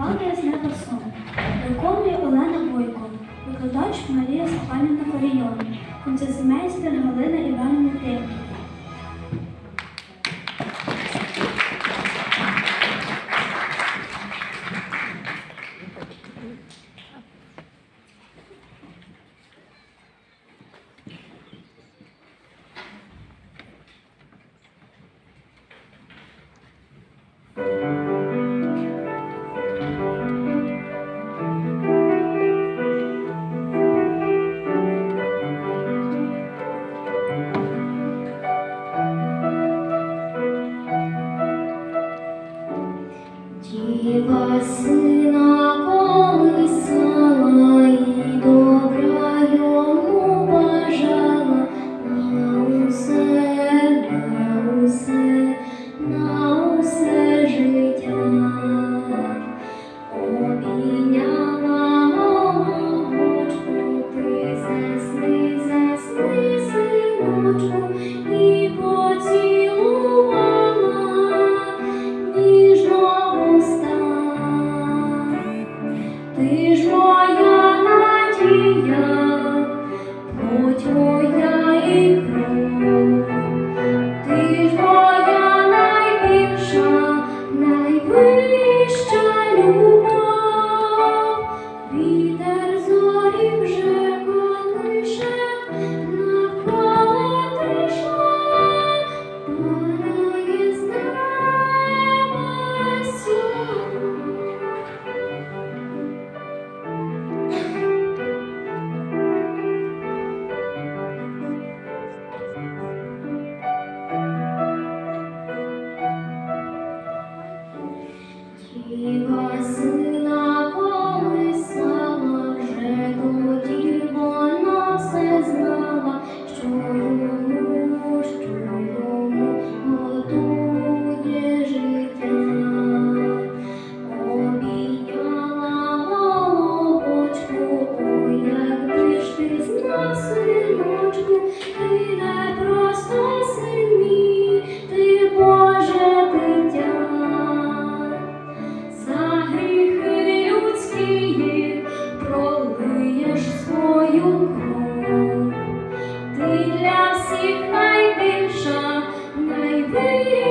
Падає з неба сон. Виконує Олена Бойко, викладач Марія Сапаніна Корійон, концесмейстер Галина Івановна Тимки. Твоего Сына. You всіх найбільша, найвища.